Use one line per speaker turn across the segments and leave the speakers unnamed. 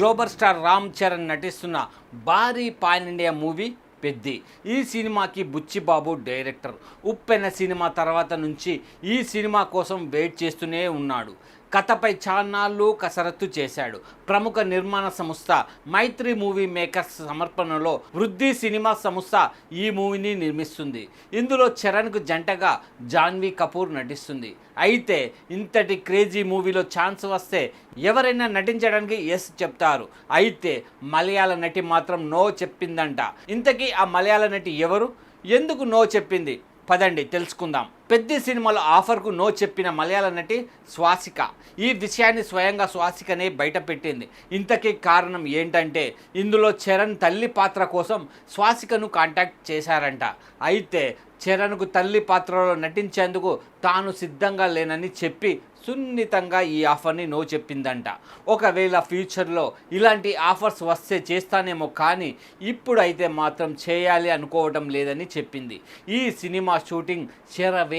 Global star Ram Charan నటిస్తున్న భారీ pan India movie Peddi. ఈ సినిమాకి బుచ్చిబాబు డైరెక్టర్. ఉప్పెన సినిమా తర్వాత నుంచి ఈ సినిమా కోసం వెయిట్ చేస్తూనే ఉన్నాడు. కథపై చాన్నాళ్ళు కసరత్తు చేశాడు. ప్రముఖ నిర్మాణ సంస్థ మైత్రి మూవీ మేకర్స్ సమర్పణలో వృద్ధి సినిమా సంస్థ ఈ మూవీని నిర్మిస్తుంది. ఇందులో చరణ్కు జంటగా జాన్వీ కపూర్ నటిస్తుంది. అయితే ఇంతటి క్రేజీ మూవీలో ఛాన్స్ వస్తే ఎవరైనా నటించడానికి ఎస్ చెప్తారు. అయితే మలయాళ నటి మాత్రం నో చెప్పిందంట. ఇంతకీ ఆ మలయాళ నటి ఎవరు? ఎందుకు నో చెప్పింది? పదండి తెలుసుకుందాం. పెద్ద సినిమాలో ఆఫర్కు నో చెప్పిన మలయాళ నటి స్వాసిక. ఈ విషయాన్ని స్వయంగా స్వాసికనే బయటపెట్టింది ఇంతకీ కారణం ఏంటంటే ఇందులో చరణ్ తల్లి పాత్ర కోసం స్వాసికను కాంటాక్ట్ చేశారంట. అయితే చరణ్కు తల్లి పాత్రలో నటించేందుకు తాను సిద్ధంగా లేనని చెప్పి సున్నితంగా ఈ ఆఫర్ని నో చెప్పిందంట. ఒకవేళ ఫ్యూచర్లో ఇలాంటి ఆఫర్స్ వస్తే చేస్తానేమో కానీ ఇప్పుడైతే మాత్రం చేయాలి అనుకోవడం లేదని చెప్పింది. ఈ సినిమా షూటింగ్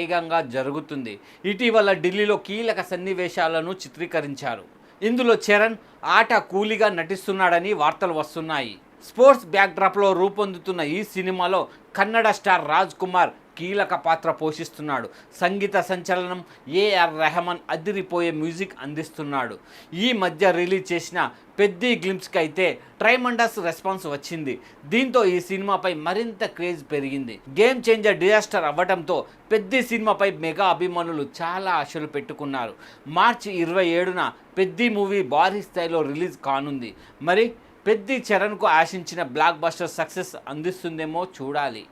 వేగంగా జరుగుతుంది. ఇటీవల ఢిల్లీలో కీలక సన్నివేశాలను చిత్రీకరించారు. ఇందులో చరణ్ ఆట కూలీగా నటిస్తున్నాడని వార్తలు వస్తున్నాయి. స్పోర్ట్స్ బ్యాక్డ్రాప్లో రూపొందుతున్న ఈ సినిమాలో కన్నడ స్టార్ రాజ్ కుమార్ కీలక పాత్ర పోషిస్తున్నాడు. సంగీత సంచలనం ఏఆర్ రెహమాన్ అదిరిపోయే మ్యూజిక్ అందిస్తున్నాడు. ఈ మధ్య రిలీజ్ చేసిన పెద్ద గ్లిమ్స్కి అయితే ట్రైమండస్ రెస్పాన్స్ వచ్చింది. దీంతో ఈ సినిమాపై మరింత క్రేజ్ పెరిగింది. గేమ్ చేంజర్ డిజాస్టర్ అవ్వడంతో పెద్ద సినిమాపై మెగా అభిమానులు చాలా ఆశలు పెట్టుకున్నారు. మార్చి ఇరవై ఏడున పెద్ద మూవీ భారీ స్థాయిలో రిలీజ్ కానుంది. మరి పెద్ది చరణ్కు ఆశించిన బ్లాక్ బస్టర్ సక్సెస్ అందిస్తుందేమో చూడాలి.